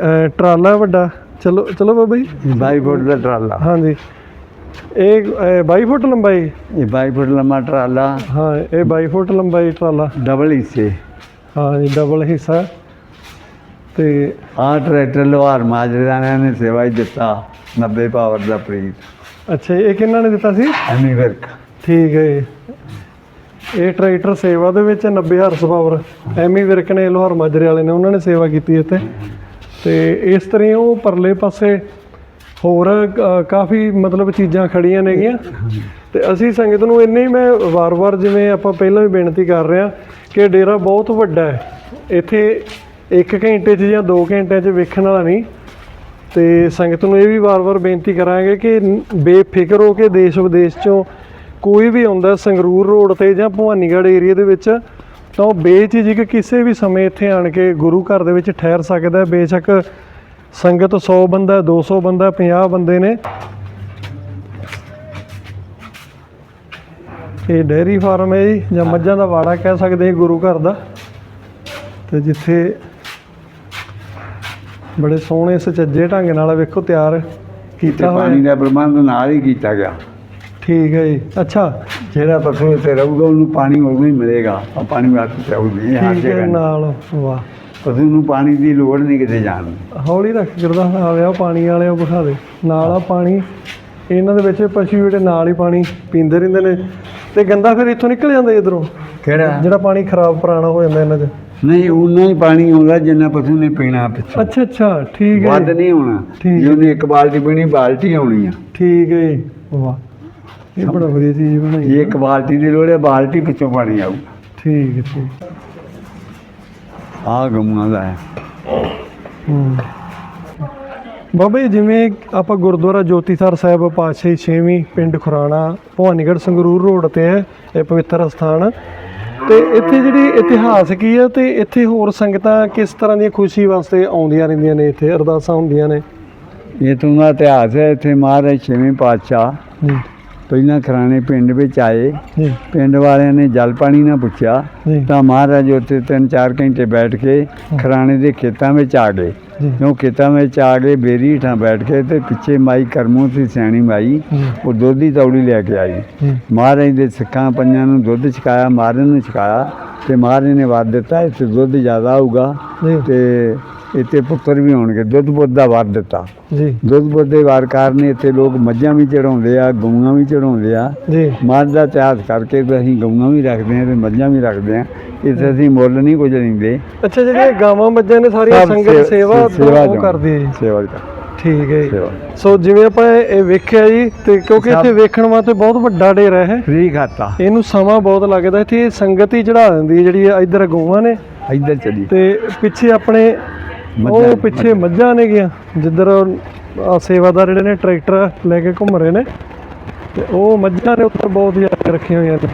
ਅਹ ਟਰਾਲਾ ਵੱਡਾ। ਚਲੋ ਚਲੋ ਬਾਬਾ ਜੀ। 22 ਫੁੱਟ ਦਾ ਟਰਾਲਾ। ਹਾਂਜੀ। ਇਹ ਅਹ, 22 ਫੁੱਟ ਲੰਬਾਈ ਇਹ 22 ਫੁੱਟ ਲੰਮਾ ਟਰਾਲਾ। ਹਾਂ ਇਹ 22 ਫੁੱਟ ਲੰਬਾਈ ਟਰਾਲਾ। ਡਬਲ ਹਿੱਸੇ। ਹਾਂ ਜੀ ਡਬਲ ਹਿੱਸਾ। ਤੇ ਆਹ ਟਰੈਕਟਰ ਲੋਹਾਰ ਮਾਜਰਿਆਂ ਨੇ ਸੇਵਾ ਹੀ ਦਿੱਤਾ 90 ਪਾਵਰ ਦਾ ਪ੍ਰੀਤ। ਅੱਛਾ ਇਹ ਕਿਹਨਾਂ ਨੇ ਦਿੱਤਾ ਸੀ? ਐਮੀ ਵਰਕ। ਠੀਕ ਹੈ ਜੀ। ਇਹ ਟਰੈਕਟਰ ਸੇਵਾ ਦੇ ਵਿੱਚ 90 ਹਾਰਸ ਪਾਵਰ। ਐਮੀ ਵਿਰਕ ਨੇ ਲੋਹਰ ਮਾਜਰੇ ਵਾਲੇ ਨੇ ਉਹਨਾਂ ਨੇ ਸੇਵਾ ਕੀਤੀ ਇੱਥੇ। ਤੇ ਇਸ ਤਰ੍ਹਾਂ ਉਹ ਪਰਲੇ ਪਾਸੇ ਹੋਰ ਕਾਫੀ ਮਤਲਬ ਚੀਜ਼ਾਂ ਖੜੀਆਂ ਨੇਗੀਆਂ। ਤੇ ਅਸੀਂ ਸੰਗਤ ਨੂੰ ਇੰਨੇ ਹੀ ਮੈਂ ਵਾਰ-ਵਾਰ ਜਿਵੇਂ ਆਪਾਂ ਪਹਿਲਾਂ ਵੀ ਬੇਨਤੀ ਕਰ ਰਹੇ ਹਾਂ ਕਿ ਡੇਰਾ ਬਹੁਤ ਵੱਡਾ ਹੈ। ਇੱਥੇ 1 ਘੰਟੇ 'ਚ ਜਾਂ 2 ਘੰਟਿਆਂ 'ਚ ਵੇਖਣ ਵਾਲਾ ਨਹੀਂ। ਤੇ ਸੰਗਤ ਨੂੰ ਇਹ ਵੀ ਵਾਰ-ਵਾਰ ਬੇਨਤੀ ਕਰਾਂਗੇ ਕਿ ਬੇਫਿਕਰ ਹੋ ਕੇ ਦੇਸ਼ ਵਿਦੇਸ਼ ਚੋਂ ਕੋਈ ਵੀ ਆਉਂਦਾ ਸੰਗਰੂਰ ਰੋਡ ਤੇ ਜਾਂ ਭਵਾਨੀਗੜ੍ਹ ਏਰੀਆ ਦੇ ਵਿੱਚ ਤਾਂ ਉਹ ਬੇਝਿਜਕ ਕਿਸੇ ਵੀ ਸਮੇਂ ਇੱਥੇ ਆਣ ਕੇ ਗੁਰੂ ਘਰ ਦੇ ਵਿੱਚ ਠਹਿਰ ਸਕਦਾ ਹੈ। ਬੇਸ਼ੱਕ ਸੰਗਤ 100 ਬੰਦਾ 200 ਬੰਦਾ 50 ਬੰਦੇ ਨੇ। ਇਹ ਡੇਅਰੀ ਫਾਰਮ ਹੈ ਜੀ ਜਾਂ ਮੱਝਾਂ ਦਾ ਵਾੜਾ ਕਹਿ ਸਕਦੇ ਹਾਂ ਗੁਰੂ ਘਰ ਦਾ। ਤੇ ਜਿੱਥੇ ਬੜੇ ਸੋਹਣੇ ਸੁਚੱਜੇ ਢੰਗ ਨਾਲ ਵੇਖੋ ਤਿਆਰ ਕੀਤਾ ਪਾਣੀ ਹੋਇਆ। ਦਾ ਪ੍ਰਬੰਧ ਨਾਲ ਹੀ ਕੀਤਾ ਗਿਆ। ਠੀਕ ਹੈ ਜੀ। ਅੱਛਾ ਜਿਹੜਾ ਪਸ਼ੂ ਇੱਥੇ ਰਹੂਗਾ ਉਹਨੂੰ ਪਾਣੀ ਉਦੋਂ ਹੀ ਮਿਲੇਗਾ। ਆ ਪਾਣੀ ਵਾਸਤੇ ਚਾਹੂਗੀ ਹਰ ਠੀਕ ਹੈ ਜਗ੍ਹਾ ਨਾਲ ਵਾਹ। ਪਸ਼ੂ ਨੂੰ ਪਾਣੀ ਦੀ ਲੋੜ ਨਹੀਂ ਕਿਤੇ ਜਾਣ ਦੀ। ਹੌਲੀ ਰੱਖ ਕਰਦਾ ਆਵਿਆ ਪਾਣੀ ਵਾਲੇ ਉਹ ਵਿਖਾ ਦੇ। ਨਾਲ ਆ ਪਾਣੀ ਇਹਨਾਂ ਦੇ ਵਿੱਚ ਪਸ਼ੂ ਜਿਹੜੇ ਨਾਲ ਹੀ ਪਾਣੀ ਪੀਂਦੇ ਰਹਿੰਦੇ ਨੇ। ਤੇ ਗੰਦਾ ਫਿਰ ਇੱਥੋਂ ਨਿਕਲ ਜਾਂਦਾ ਇਧਰੋਂ। ਕਿਹੜਾ? ਜਿਹੜਾ ਪਾਣੀ ਖਰਾਬ ਪੁਰਾਣਾ ਹੋ ਜਾਂਦਾ ਇਹਨਾਂ 'ਚ। ਨਹੀਂ ਉਨਾ ਹੀ ਪਾਣੀ ਆਉਂਦਾ ਜਿੰਨਾ ਪਸ਼ੂ ਨੇ ਪੀਣਾ ਪਿੱਛੇ। ਅੱਛਾ ਅੱਛਾ ਠੀਕ ਹੈ ਵੱਧ ਨਹੀਂ ਹੋਣਾ। ਠੀਕ ਜੇ ਉਹਨੇ ਇੱਕ ਬਾਲਟੀ ਪੀਣੀ ਬਾਲਟੀ ਆਉਣੀ ਆ। ਠੀਕ ਹੈ ਜੀ, ਵਾਹ। ਇਹ ਬੜਾ ਵਧੀਆ ਚੀਜ਼ ਬਣਾਈ ਜੇ ਇੱਕ ਬਾਲਟੀ ਦੀ ਲੋੜ ਹੈ ਬਾਲਟੀ ਪਿੱਛੋਂ ਪਾਣੀ ਆਊ। ਠੀਕ ਹੈ ਠੀਕ। ਆ ਗਊਆਂ ਦਾ ਹੈ। ਹੂੰ। ਬਾਬਾ ਜੀ ਜਿਵੇਂ ਆਪਾਂ ਗੁਰਦੁਆਰਾ ਜੋਤੀਸਰ ਸਾਹਿਬ ਪਾਤਸ਼ਾਹੀ 6ਵੀਂ ਪਿੰਡ ਖੁਰਾਣਾ ਭਵਾਨੀਗੜ੍ਹ ਸੰਗਰੂਰ ਰੋਡ ਤੇ ਹੈ ਇਹ ਪਵਿੱਤਰ ਸਥਾਨ। ਤੇ ਇੱਥੇ ਜਿਹੜੀ ਇਤਿਹਾਸ ਕੀ ਹੈ ਤੇ ਇੱਥੇ ਹੋਰ ਸੰਗਤਾਂ ਕਿਸ ਤਰ੍ਹਾਂ ਦੀਆਂ ਖੁਸ਼ੀ ਵਾਸਤੇ ਆਉਂਦੀਆਂ ਰਹਿੰਦੀਆਂ ਨੇ ਇੱਥੇ ਅਰਦਾਸਾਂ ਹੁੰਦੀਆਂ ਨੇ? ਇਹ ਤੋਂ ਦਾ ਇਤਿਹਾਸ ਹੈ ਇੱਥੇ ਮਹਾਰਾਜ ਛੇਵੇਂ ਪਾਤਸ਼ਾਹ। ਜੀ ਪਹਿਲਾਂ ਖਰਾਣੇ ਪਿੰਡ ਵਿੱਚ ਆਏ। ਜੀ। ਪਿੰਡ ਵਾਲਿਆਂ ਨੇ ਜਲ ਪਾਣੀ ਨਾ ਪੁੱਛਿਆ। ਜੀ। ਤਾਂ ਮਹਾਰਾਜ ਉੱਥੇ ਤਿੰਨ ਚਾਰ ਘੰਟੇ ਬੈਠ ਕੇ ਖਰਾਣੇ ਦੇ ਖੇਤਾਂ ਵਿੱਚ ਆ ਗਏ। ਜੀ। ਕਿਉਂ ਖੇਤਾਂ ਵਿੱਚ ਆ ਕੇ ਬੇਰੀ ਹੇਠਾਂ ਬੈਠ ਕੇ ਤੇ ਪਿੱਛੇ ਮਾਈ ਕਰਮੂ ਸੀ ਸਿਆਣੀ ਮਾਈ ਜੀ। ਉਹ ਦੁੱਧ ਦੀ ਤੌੜੀ ਲੈ ਕੇ ਆਈ। ਜੀ। ਮਹਾਰਾਜ ਦੇ ਸਿੱਖਾਂ ਪੰਜਾਂ ਨੂੰ ਦੁੱਧ ਛਕਾਇਆ ਮਹਾਰਾਜ ਨੂੰ ਛਕਾਇਆ। ਤੇ ਮਹਾਰਾਜ ਨੇ ਵਾਰ ਦਿੱਤਾ ਇੱਥੇ ਦੁੱਧ ਜ਼ਿਆਦਾ ਆਊਗਾ ਜੀ। ਤੇ ਇੱਥੇ ਪੁੱਤਰ ਵੀ ਹੋਣਗੇ ਦੁੱਧ ਪੁੱਤ ਦਾ ਵਾਰ ਦਿੱਤਾ। ਜੀ। ਦੁੱਧ ਪੁੱਤ ਦੇ ਵਾਰ ਕਾਰਨ ਇੱਥੇ ਲੋਕ ਮੱਝਾਂ ਵੀ ਚੜਾਉਂਦੇ ਆ ਗਊਆਂ ਵੀ ਚੜਾਉਂਦੇ ਆ। ਜੀ। ਮੱਝ ਦਾ ਇਤਿਹਾਸ ਕਰਕੇ ਤੇ ਅਸੀਂ ਗਊਆਂ ਵੀ ਰੱਖਦੇ ਆ ਤੇ ਮੱਝਾਂ ਵੀ ਰੱਖਦੇ ਆ। ਇੱਥੇ ਅਸੀਂ ਮੁੱਲ ਨਹੀਂ ਕੁਝ ਲੈਂਦੇ। ਅੱਛਾ ਜਿਹੜੀਆਂ ਗਾਵਾਂ ਮੱਝਾਂ ਨੇ ਸਾਰੀਆਂ ਸੰਗਤ ਸੇਵਾ। ਕਰਦੀ ਹੈ ਜੀ। ਸੇਵਾ ਦਾ ਠੀਕ ਹੈ ਜੀ। ਸੇਵਾ ਸੋ ਜਿਵੇਂ ਆਪਾਂ ਇਹ ਵੇਖਿਆ ਜੀ ਤੇ ਕਿਉਂਕਿ ਇੱਥੇ ਵੇਖਣ ਵਾਸਤੇ ਬਹੁਤ ਵੱਡਾ ਡੇਰਾ ਹੈ। ਫ੍ਰੀ ਖਾਤਾ। ਇਹਨੂੰ ਸਮਾਂ ਬਹੁਤ ਲੱਗਦਾ ਇੱਥੇ ਸੰਗਤ ਹੀ ਚੜਾ ਦਿੰਦੀ ਹੈ ਜਿਹੜੀ ਇਧਰ ਗਊਆਂ ਨੇ। ਇੱਧਰ ਚਲੀ। ਤੇ ਪਿੱਛੇ ਆਪਣੇ ਮੱਝਾਂ- ਉਹ ਪਿੱਛੇ ਮੱਝਾਂ। ਨੇ ਗਿਆ ਜਿੱਧਰ ਆ ਸੇਵਾਦਾਰ ਜਿਹੜੇ ਨੇ ਟਰੈਕਟਰ ਲੈ ਕੇ ਘੁੰਮ ਰਹੇ ਨੇ। ਤੇ ਉਹ ਮੱਝਾਂ ਨੇ ਉੱਪਰ ਬਹੁਤ ਜ਼ਿਆਦਾ ਰੱਖੀਆਂ ਹੋਈਆਂ ਨੇ।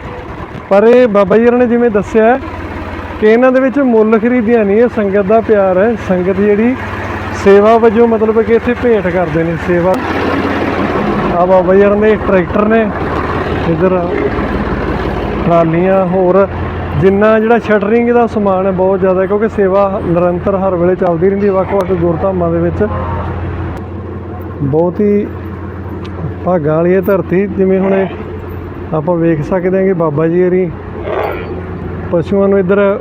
ਪਰ ਇਹ ਬਾਬਾ ਜੀ ਹੋਰਾਂ ਨੇ ਜਿਵੇਂ ਦੱਸਿਆ ਕਿ ਇਹਨਾਂ ਦੇ ਵਿੱਚ ਮੁੱਲ ਖਰੀਦਿਆ ਨਹੀਂ ਇਹ ਸੰਗਤ ਦਾ ਪਿਆਰ ਹੈ। ਸੰਗਤ ਜਿਹੜੀ ਸੇਵਾ ਵਜੋਂ ਮਤਲਬ ਕਿ ਇੱਥੇ ਭੇਟ ਕਰਦੇ ਨੇ ਸੇਵਾ। ਆ ਬਾਬਾ ਜੀ ਹੋਰਾਂ ਦੇ ਟਰੈਕਟਰ ਨੇ, ਇਧਰ ਟਰਾਲੀਆਂ, ਹੋਰ ਜਿੰਨਾ ਜਿਹੜਾ ਸ਼ਟਰਿੰਗ ਦਾ ਸਮਾਨ ਹੈ ਬਹੁਤ ਜ਼ਿਆਦਾ, ਕਿਉਂਕਿ ਸੇਵਾ ਨਿਰੰਤਰ ਹਰ ਵੇਲੇ ਚੱਲਦੀ ਰਹਿੰਦੀ ਹੈ, ਵੱਖ-ਵੱਖ ਗੁਰਧਾਮਾਂ ਦੇ ਵਿੱਚ। ਬਹੁਤ ਹੀ ਭਾਗਾਂ ਵਾਲੀ ਇਹ ਧਰਤੀ, ਜਿਵੇਂ ਹੁਣ ਆਪਾਂ ਵੇਖ ਸਕਦੇ ਹਾਂ ਕਿ ਬਾਬਾ ਜੀ ਹਰੀ ਪਸ਼ੂਆਂ ਨੂੰ ਇੱਧਰ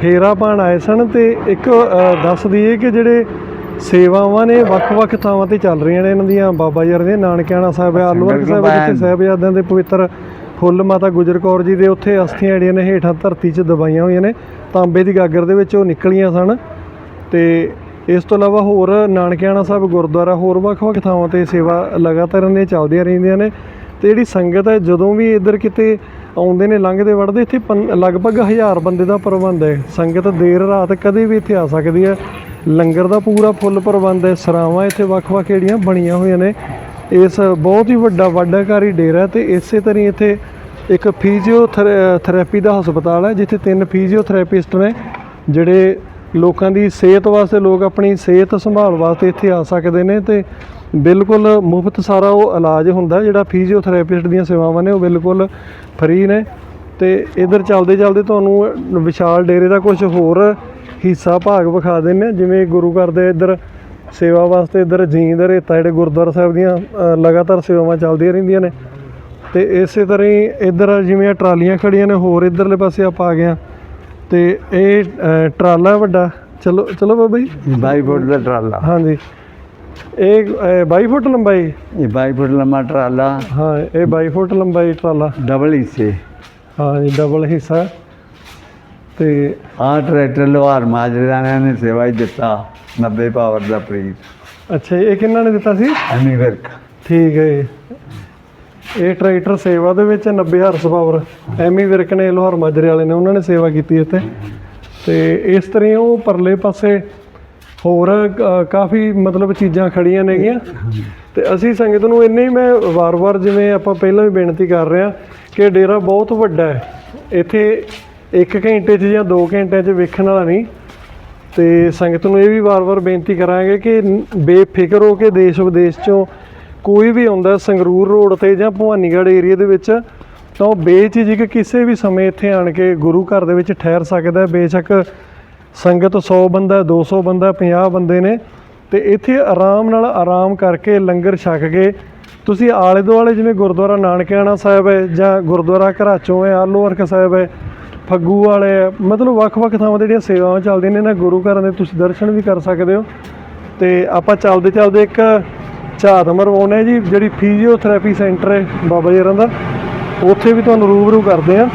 ਫੇਰਾ ਪਾਣ ਆਏ ਸਨ ਤੇ ਇੱਕ ਦੱਸ ਦਈਏ ਕਿ ਜਿਹੜੇ ਸੇਵਾਵਾਂ ਨੇ ਵੱਖ-ਵੱਖ ਥਾਵਾਂ ਤੇ ਚੱਲ ਰਹੀਆਂ ਨੇ ਇਹਨਾਂ ਦੀਆਂ। ਬਾਬਾ ਜੀ ਦੇ ਨਾਨਕਿਆਣਾ ਸਾਹਿਬ ਆਲੂਵਾਲ ਸਾਹਿਬ ਜਿੱਥੇ ਸਾਹਿਬਜ਼ਾਦਿਆਂ ਦੇ ਪਵਿੱਤਰ ਫੁੱਲ ਮਾਤਾ ਗੁਜਰ ਕੌਰ ਜੀ ਦੇ ਉੱਥੇ ਅਸਥੀਆਂ ਜਿਹੜੀਆਂ ਨੇ ਹੇਠਾਂ ਧਰਤੀ 'ਚ ਦਬਾਈਆਂ ਹੋਈਆਂ ਨੇ। ਤਾਂਬੇ ਦੀ ਗਾਗਰ ਦੇ ਵਿੱਚ ਉਹ ਨਿਕਲੀਆਂ ਸਨ ਤੇ ਇਸ ਤੋਂ ਇਲਾਵਾ ਹੋਰ ਨਾਨਕਿਆਣਾ ਸਾਹਿਬ ਗੁਰਦੁਆਰਾ ਹੋਰ ਵੱਖ-ਵੱਖ ਥਾਵਾਂ ਤੇ ਸੇਵਾ ਲਗਾਤਾਰ ਇਹਨਾਂ ਦੀਆਂ ਚੱਲਦੀਆਂ ਰਹਿੰਦੀਆਂ ਨੇ। ਤੇ ਜਿਹੜੀ ਸੰਗਤ ਹੈ ਜਦੋਂ ਵੀ ਇੱਧਰ ਕਿਤੇ ਆਉਂਦੇ ਨੇ, ਲੰਘਦੇ, ਵੜਦੇ, ਇੱਥੇ ਪੰ- ਲਗਭਗ 1000 ਬੰਦੇ ਦਾ ਪ੍ਰਬੰਧ ਹੈ। ਸੰਗਤ ਦੇਰ ਰਾਤ ਕਦੇ ਵੀ ਇੱਥੇ ਆ ਸਕਦੀ ਹੈ। ਲੰਗਰ ਦਾ ਪੂਰਾ ਫੁੱਲ ਪ੍ਰਬੰਧ ਹੈ। ਸਰਾਵਾਂ ਇੱਥੇ ਵੱਖ-ਵੱਖ ਜਿਹੜੀਆਂ ਬਣੀਆਂ ਹੋਈਆਂ ਨੇ। ਇਸ ਬਹੁਤ ਹੀ ਵੱਡਾ ਵਾਢਾਕਾਰੀ ਡੇਰਾ ਹੈ ਤੇ ਇਸੇ ਤਰ੍ਹਾਂ ਹੀ ਇੱਥੇ ਇੱਕ ਫਿਜ਼ੀਓ ਥੈਰੇਪੀ ਦਾ ਹਸਪਤਾਲ ਹੈ, ਜਿੱਥੇ ਤਿੰਨ ਫਿਜ਼ੀਓਥੈਰੇਪਿਸਟ ਨੇ, ਜਿਹੜੇ ਲੋਕਾਂ ਦੀ ਸਿਹਤ ਵਾਸਤੇ, ਲੋਕ ਆਪਣੀ ਸਿਹਤ ਸੰਭਾਲ ਵਾਸਤੇ ਇੱਥੇ ਆ ਸਕਦੇ ਨੇ ਤੇ ਬਿਲਕੁਲ ਮੁਫਤ ਸਾਰਾ ਉਹ ਇਲਾਜ ਹੁੰਦਾ ਜਿਹੜਾ ਫਿਜ਼ੀਓਥੈਰੇਪਿਸਟ ਦੀਆਂ ਸੇਵਾਵਾਂ ਨੇ ਉਹ ਬਿਲਕੁਲ ਫ੍ਰੀ ਨੇ। ਤੇ ਇਧਰ ਚੱਲਦੇ ਚੱਲਦੇ ਤੁਹਾਨੂੰ ਵਿਸ਼ਾਲ ਡੇਰੇ ਦਾ ਕੁਝ ਹੋਰ ਹਿੱਸਾ ਭਾਗ ਵਿਖਾ ਦਿੰਦੇ ਹਾਂ। ਜਿਵੇਂ ਗੁਰੂ ਘਰ ਦੇ ਇੱਧਰ ਸੇਵਾ ਵਾਸਤੇ ਇੱਧਰ ਜੀਂਦ ਰੇਤਾ ਜਿਹੜੇ ਗੁਰਦੁਆਰਾ ਸਾਹਿਬ ਦੀਆਂ ਲਗਾਤਾਰ ਸੇਵਾਵਾਂ ਚੱਲਦੀਆਂ ਰਹਿੰਦੀਆਂ ਨੇ। ਤੇ ਇਸੇ ਤਰ੍ਹਾਂ ਹੀ ਇੱਧਰ ਜਿਵੇਂ ਟਰਾਲੀਆਂ ਖੜੀਆਂ ਨੇ ਹੋਰ ਇੱਧਰਲੇ ਪਾਸੇ ਆਪਾਂ ਆ ਗਏ ਹਾਂ। ਤੇ ਇਹ ਟਰਾਲਾ ਵੱਡਾ। ਚਲੋ ਚਲੋ ਬਾਬਾ ਜੀ। 22 ਫੁੱਟ ਦਾ ਟਰਾਲਾ। ਹਾਂਜੀ। ਇਹ ਅ, 22 ਫੁੱਟ ਲੰਬਾਈ? ਇਹ 22 ਫੁੱਟ ਲੰਮਾ ਟਰਾਲਾ। ਹਾਂ ਇਹ 22 ਫੁੱਟ ਲੰਬਾਈ ਟਰਾਲਾ। ਡਬਲ ਹਿੱਸੇ। ਹਾਂ ਜੀ ਡਬਲ ਹਿੱਸਾ। ਤੇ ਆਹ ਟਰੈਕਟਰ ਲੋਹਾਰ ਮਾਜਰਿਆਂ ਨੇ ਸੇਵਾ ਹੀ ਦਿੱਤਾ 90 ਪਾਵਰ ਦਾ ਪ੍ਰੀਤ। ਅੱਛਾ ਇਹ ਕਿਹਨਾਂ ਨੇ ਦਿੱਤਾ ਸੀ? ਐਮੀ ਵਰਕ। ਠੀਕ ਹੈ। ਇਹ ਟਰੈਕਟਰ ਸੇਵਾ ਦੇ ਵਿੱਚ 90 ਹਾਰਸ ਪਾਵਰ। ਐਮੀ ਵਿਰਕ ਨੇ ਲੋਹਰ ਮਾਜਰੇ ਵਾਲੇ ਨੇ ਉਹਨਾਂ ਨੇ ਸੇਵਾ ਕੀਤੀ ਇੱਥੇ। ਤੇ ਇਸ ਤਰ੍ਹਾਂ ਉਹ ਪਰਲੇ ਪਾਸੇ ਹੋਰ ਅ, ਕਾਫੀ ਮਤਲਬ ਚੀਜ਼ਾਂ ਖੜੀਆਂ ਨੇਗੀਆਂ। ਤੇ ਅਸੀਂ ਸੰਗਤ ਨੂੰ ਇੰਨੇ ਹੀ ਮੈਂ ਵਾਰ-ਵਾਰ ਜਿਵੇਂ ਆਪਾਂ ਪਹਿਲਾਂ ਵੀ ਬੇਨਤੀ ਕਰ ਰਹੇ ਹਾਂ ਕਿ ਡੇਰਾ ਬਹੁਤ ਵੱਡਾ ਹੈ। ਇੱਥੇ 1 ਘੰਟੇ 'ਚ ਜਾਂ 2 ਘੰਟਿਆਂ 'ਚ ਵੇਖਣ ਵਾਲਾ ਨਹੀਂ। ਤੇ ਸੰਗਤ ਨੂੰ ਇਹ ਵੀ ਵਾਰ-ਵਾਰ ਬੇਨਤੀ ਕਰਾਂਗੇ ਕਿ ਨ- ਬੇਫਿਕਰ ਹੋ ਕੇ ਦੇਸ਼ ਵਿਦੇਸ਼ ਚੋਂ ਕੋਈ ਵੀ ਆਉਂਦਾ ਸੰਗਰੂਰ ਰੋਡ ਤੇ ਜਾਂ ਭਵਾਨੀਗੜ੍ਹ ਏਰੀਆ ਦੇ ਵਿੱਚ ਤਾਂ ਉਹ ਬੇਝਿਜਕ ਕਿਸੇ ਵੀ ਸਮੇਂ ਇੱਥੇ ਆਣ ਕੇ ਗੁਰੂ ਘਰ ਦੇ ਵਿੱਚ ਠਹਿਰ ਸਕਦਾ ਹੈ। ਬੇਸ਼ੱਕ ਸੰਗਤ 100 ਬੰਦਾ 200 ਬੰਦਾ 50 ਬੰਦੇ ਨੇ ਤੇ ਇੱਥੇ ਆਰਾਮ ਨਾਲ ਆਰਾਮ ਕਰਕੇ ਲੰਗਰ ਛਕ ਕੇ ਤੁਸੀਂ ਆਲੇ ਦੁਆਲੇ ਜਿਵੇਂ ਗੁਰਦੁਆਰਾ ਨਾਨਕਿਆਣਾ ਸਾਹਿਬ ਹੈ ਜਾਂ ਗੁਰਦੁਆਰਾ ਘਰਾਚੋਂ ਹੈ ਆਲੂ ਸਾਹਿਬ ਹੈ ਫੱਗੂ ਵਾਲੇ ਆ, ਮਤਲਬ ਵੱਖ-ਵੱਖ ਥਾਵਾਂ ਤੇ ਜਿਹੜੀਆਂ ਸੇਵਾਵਾਂ ਚੱਲਦੀਆਂ ਨੇ ਨਾ ਗੁਰੂ ਘਰਾਂ ਦੇ ਤੁਸੀਂ ਦਰਸ਼ਨ ਵੀ ਕਰ ਸਕਦੇ ਹੋ। ਤੇ ਆਪਾਂ ਚੱਲਦੇ ਚੱਲਦੇ ਇੱਕ ਝਾਤ ਮਰਵਾਉਣੇ ਜੀ ਜਿਹੜੀ ਫਿਜ਼ੀਓਥੈਰੇਪੀ ਸੈਂਟਰ ਹੈ ਬਾਬਾ ਜੀ ਹੋਰਾਂ ਦਾ ਉੱਥੇ ਵੀ ਤੁਹਾਨੂੰ ਰੂਬਰੂ ਕਰਦੇ ਆ